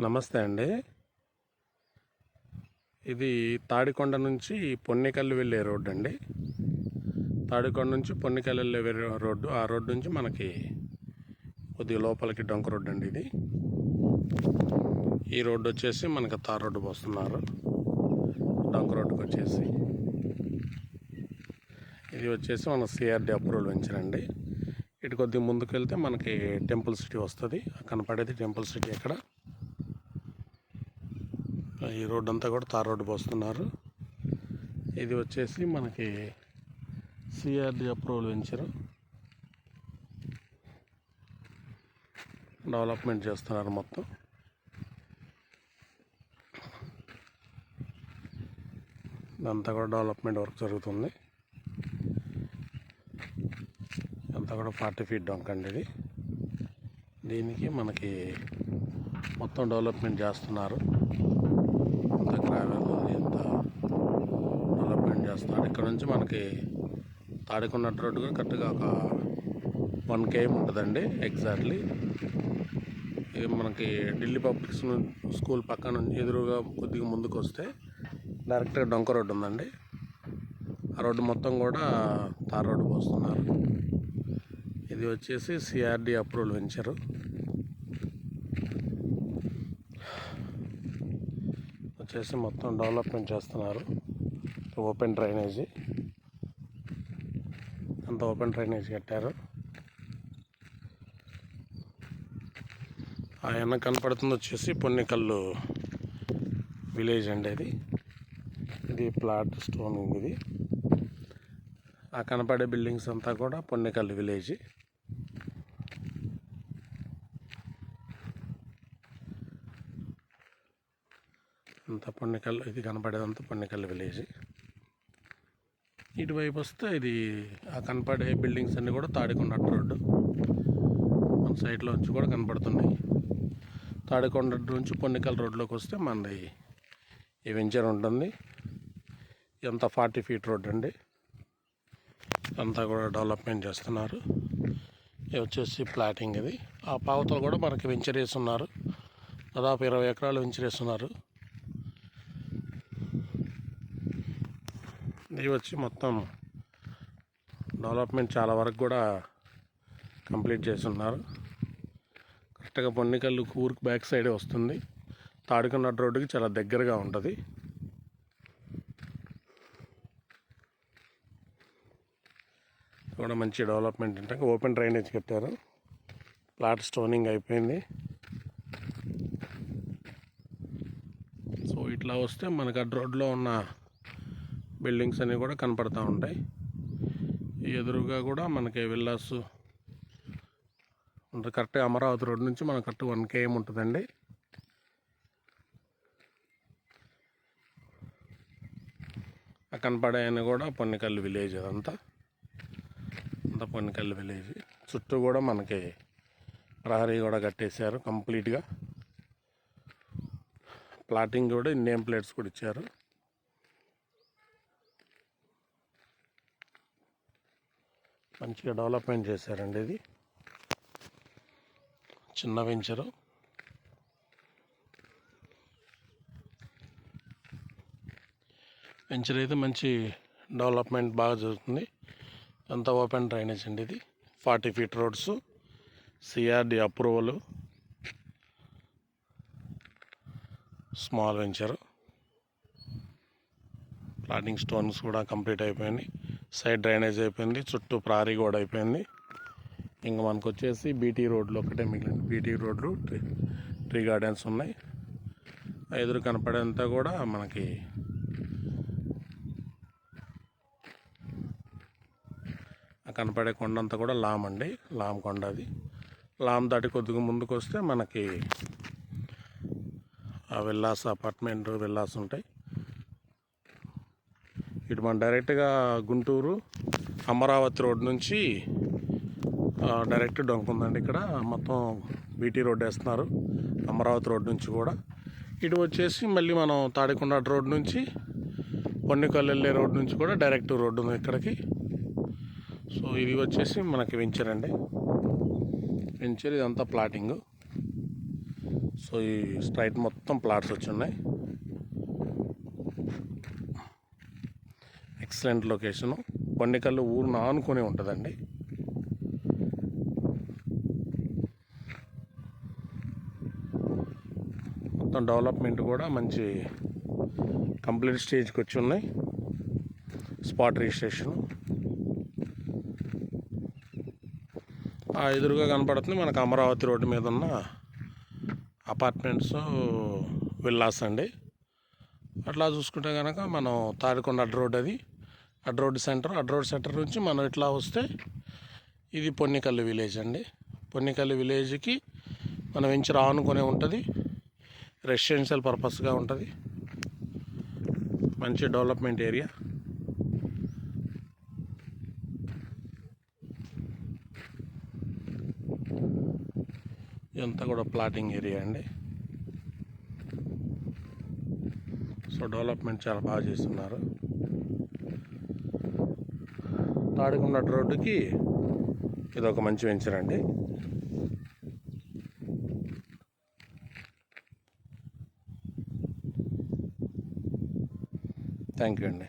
నమస్తే అండి. ఇది తాడికొండ నుంచి పొన్నికల్లు వెళ్ళే రోడ్డు అండి. తాడికొండ నుంచి పొన్నికల్లు వెళ్ళే రోడ్డు ఆ రోడ్డు నుంచి మనకి కొద్దిగా లోపలికి డొంక రోడ్డు అండి ఇది. ఈ రోడ్డు వచ్చేసి మనకి తార్ రోడ్డు పోస్తున్నారు. డొంక రోడ్డుకి వచ్చేసి. ఇది వచ్చేసి మన సిఆర్డి అప్రూవల్ వెంచర్ అండి. ఇటు కొద్దిగా ముందుకు వెళ్తే మనకి టెంపుల్ సిటీ వస్తుంది. కనపడేది టెంపుల్ సిటీ ఎక్కడ? ఈ రోడ్ అంతా కూడా తార్ రోడ్డు పోస్తున్నారు. ఇది వచ్చేసి మనకి సిఆర్డి అప్రూవల్ వెంచరు డెవలప్మెంట్ చేస్తున్నారు మొత్తం. ఇదంతా కూడా డెవలప్మెంట్ వర్క్ జరుగుతుంది. ఇదంతా కూడా ఫార్టీ ఫీట్ డొంక్ అండి ఇది. దీనికి మనకి మొత్తం డెవలప్మెంట్ చేస్తున్నారు. ఇంత గ్రావెల్ ఎంత డెవలప్మెంట్ చేస్తున్నారు. ఇక్కడ నుంచి మనకి తాడికొండ రోడ్డు కూడా కరెక్ట్గా ఒక వన్ కేఎం ఉంటుందండి ఎగ్జాక్ట్లీ. ఇది మనకి ఢిల్లీ పబ్లిక్ స్కూల్ పక్కన నుంచి ఎదురుగా కొద్దిగా ముందుకు వస్తే డైరెక్ట్గా డొంక రోడ్డు ఉందండి. ఆ రోడ్డు మొత్తం కూడా తార్ రోడ్డు పోస్తున్నారు. ఇది వచ్చేసి సిఆర్డి అప్రూవల్ వెంచరు వచ్చేసి మొత్తం డెవలప్మెంట్ చేస్తున్నారు. ఓపెన్ డ్రైనేజీ అంత ఓపెన్ డ్రైనేజ్ కట్టారు. ఆ కనపడుతుంది వచ్చేసి పొన్నికల్లు విలేజ్ అండి ఇది ఇది ప్లాట్ స్టోన్ ఇది. ఆ కనపడే బిల్డింగ్స్ అంతా కూడా పొన్నికల్లు విలేజ్ అంత పొన్నికల్లు ఇది కనపడేదంతా పొన్నికల్లు విలేజ్ ఇటువైపు వస్తే ఇది ఆ కనపడే బిల్డింగ్స్ అన్నీ కూడా తాడికొండ రోడ్డు. మన సైడ్లో నుంచి కూడా కనపడుతున్నాయి. తాడికొండ నుంచి పొన్నికల్ రోడ్లోకి వస్తే మనది ఈ వెంచర్ ఉంటుంది. ఎంత ఫార్టీ ఫీట్ రోడ్ అండి. అంతా కూడా డెవలప్మెంట్ చేస్తున్నారు. ఇది వచ్చేసి ప్లాటింగ్ ఇది. ఆ పావతలు కూడా మనకి వెంచర్ ఉన్నారు దాదాపు ఇరవై ఎకరాలు వెంచర్ ఉన్నారు ఇది వచ్చి మొత్తం డెవలప్మెంట్ చాలా వరకు కూడా కంప్లీట్ చేస్తున్నారు. కరెక్ట్గా పొన్నికల్లు ఊరికి బ్యాక్ సైడే వస్తుంది. తాడికొండ రోడ్డుకి చాలా దగ్గరగా ఉంటుంది. కూడా మంచి డెవలప్మెంట్ అంటే ఓపెన్ డ్రైనేజ్ కట్టారు. ప్లాట్ స్టోనింగ్ అయిపోయింది. సో ఇట్లా వస్తే మనకు అడ్ రోడ్లో ఉన్న బిల్డింగ్స్ అన్నీ కూడా కనపడతా ఉంటాయి. ఎదురుగా కూడా మనకి విల్లాస్ ఉంటుంది. కరెక్ట్ అమరావతి రోడ్ నుంచి మనకు కరెక్ట్ వన్ కేఎం ఉంటుందండి. ఆ కనపడే అని కూడా పొన్నికల్లు విలేజ్ అదంతా. అంతా పొన్నికల్లు విలేజ్ చుట్టూ కూడా మనకి ప్రహరీ కూడా కట్టేశారు కంప్లీట్గా. ప్లాటింగ్ కూడా నేమ్ ప్లేట్స్ కూడా ఇచ్చారు. మంచిగా డెవలప్మెంట్ చేశారండి ఇది. చిన్న వెంచరు. వెంచర్ అయితే మంచి డెవలప్మెంట్ బాగా జరుగుతుంది. అంతా ఓపెన్ డ్రైనేజ్ అండి ఇది. Forty feet roads CRD approval small venture plotting stones కూడా కంప్లీట్ అయిపోయింది. సైడ్ డ్రైనేజ్ అయిపోయింది చుట్టూ ప్రారీ కూడా అయిపోయింది. ఇంకా మనకు వచ్చేసి బీటీ రోడ్లు ఒకటే మిగిలింది. బీటీ రోడ్లు ట్రీ ట్రీ గార్డెన్స్ ఉన్నాయి. ఆ ఎదురు కనపడేంతా కూడా మనకి కనపడే కొండ అంతా కూడా లామ్ అండి. లామ్ కొండ అది. లామ్ దాటి కొద్దిగా ముందుకు వస్తే మనకి ఆ విల్లాస్ అపార్ట్మెంట్ విల్లాస్ ఉంటాయి. ఇటు మనం డైరెక్ట్గా గుంటూరు అమరావతి రోడ్ నుంచి డైరెక్ట్ డొంక ఉందండి ఇక్కడ. మొత్తం బీటీ రోడ్ వేస్తున్నారు అమరావతి రోడ్ నుంచి కూడా. ఇటు వచ్చేసి మళ్ళీ మనం తాడికొండ రోడ్ నుంచి పొన్నికల్ వెళ్ళే రోడ్ నుంచి కూడా డైరెక్ట్ రోడ్డు ఉంది ఇక్కడికి. సో ఇది వచ్చేసి మనకి వెంచర్ అండి. వెంచర్ ఇదంతా ప్లాటింగ్. సో ఈ స్ట్రైట్ మొత్తం ప్లాట్స్ వచ్చి ఉన్నాయి ఎక్సలెంట్ లొకేషను కొన్నికల్లు ఊరును ఆనుకొని ఉంటుందండి. మొత్తం డెవలప్మెంట్ కూడా మంచి కంప్లీట్ స్టేజ్కి వచ్చి ఉన్నాయి స్పాట్ రిజిస్ట్రేషను. ఆ ఎదురుగా కనపడుతుంది మనకు అమరావతి రోడ్డు మీద ఉన్న అపార్ట్మెంట్స్ విల్లాస్ అండి. అట్లా చూసుకుంటే కనుక మనం తాడికొండ అడ్ రోడ్ అది. అడ్ రోడ్ సెంటర్. అడ్ రోడ్ సెంటర్ నుంచి మనం ఇట్లా వస్తే ఇది పొన్నికల్లు విలేజ్ అండి. పొన్నికల్లు విలేజ్కి మనం ఇంచి రానుకునే ఉంటుంది. రెసిడెన్షియల్ పర్పస్గా ఉంటుంది. మంచి డెవలప్మెంట్ ఏరియా. ఇదంతా కూడా ప్లాటింగ్ ఏరియా అండి. సో డెవలప్మెంట్ చాలా బాగా చేస్తున్నారు. తాడుకున్నట్టు రోడ్డుకి ఇది ఒక మంచి వెంచర్ అండి. థ్యాంక్ యూ అండి.